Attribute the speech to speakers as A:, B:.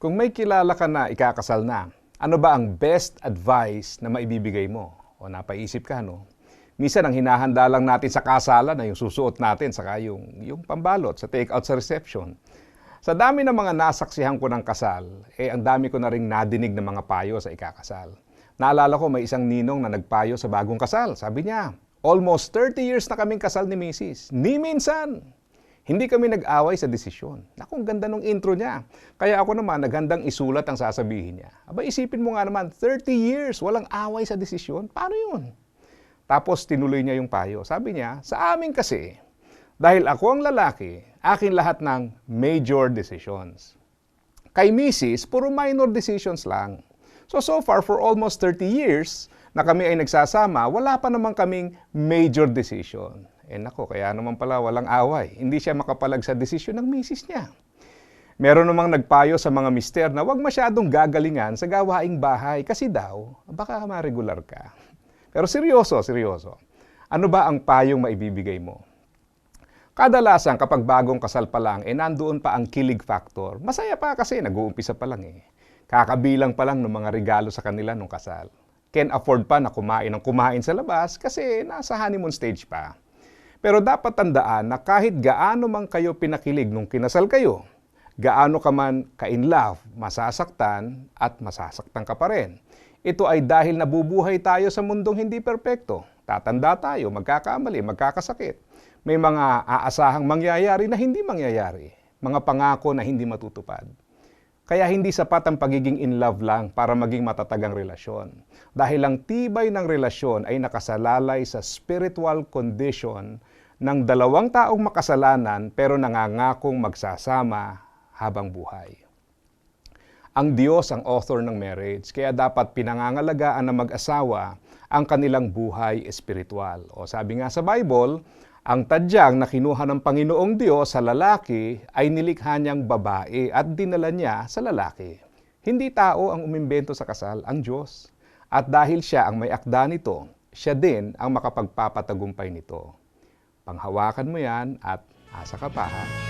A: Kung may kilala ka na ikakasal na, ano ba ang best advice na maibibigay mo? O napaisip ka, no? Minsan ang hinahanda lang natin sa kasalan na yung susuot natin saka yung, yung pambalot sa take-out sa reception. Sa dami ng mga nasaksihan ko ng kasal, eh ang dami ko na ring nadinig ng mga payo sa ikakasal. Naalala ko may isang ninong na nagpayo sa bagong kasal. Sabi niya, almost 30 years na kaming kasal ni Mrs. Ni minsan. Hindi kami nag-away sa desisyon. Naku, ang ganda ng intro niya. Kaya ako naman, naghandang isulat ang sasabihin niya. Aba, isipin mo nga naman, 30 years, walang away sa desisyon. Paano yun? Tapos tinuloy niya yung payo. Sabi niya, sa amin kasi, dahil ako ang lalaki, akin lahat ng major decisions. Kay Mrs., puro minor decisions lang. So, so far, for almost 30 years na kami ay nagsasama, wala pa naman kaming major decision. Eh nako, kaya naman pala walang away. Hindi siya makapalag sa desisyon ng misis niya. Meron namang nagpayo sa mga mister na huwag masyadong gagalingan sa gawaing bahay kasi daw, baka ma-regular ka. Pero seryoso, seryoso. Ano ba ang payong maibibigay mo? Kadalasan kapag bagong kasal pa lang, eh nandoon pa ang kilig factor. Masaya pa kasi nag-uumpisa pa lang eh. Kakabilang pa lang ng mga regalo sa kanila nung kasal. Can afford pa na kumain ng kumain sa labas kasi nasa honeymoon stage pa. Pero dapat tandaan na kahit gaano man kayo pinakilig nung kinasal kayo, gaano ka man ka-in love, masasaktan at masasaktan ka pa rin. Ito ay dahil nabubuhay tayo sa mundong hindi perpekto. Tatanda tayo, magkakamali, magkakasakit. May mga aasahang mangyayari na hindi mangyayari. Mga pangako na hindi matutupad. Kaya hindi sapat ang pagiging in love lang para maging matatag ang relasyon. Dahil ang tibay ng relasyon ay nakasalalay sa spiritual condition ng dalawang taong makasalanan pero nangangakong magsasama habang buhay. Ang Diyos ang author ng marriage, kaya dapat pinangangalagaan ng mag-asawa ang kanilang buhay espiritual. O sabi nga sa Bible, ang tadyang na kinuha ng Panginoong Diyos sa lalaki ay nilikha niyang babae at dinala niya sa lalaki. Hindi tao ang umimbento sa kasal, ang Diyos. At dahil siya ang may akda nito, siya din ang makapagpapatagumpay nito. Panghawakan mo yan at asa ka pa ha.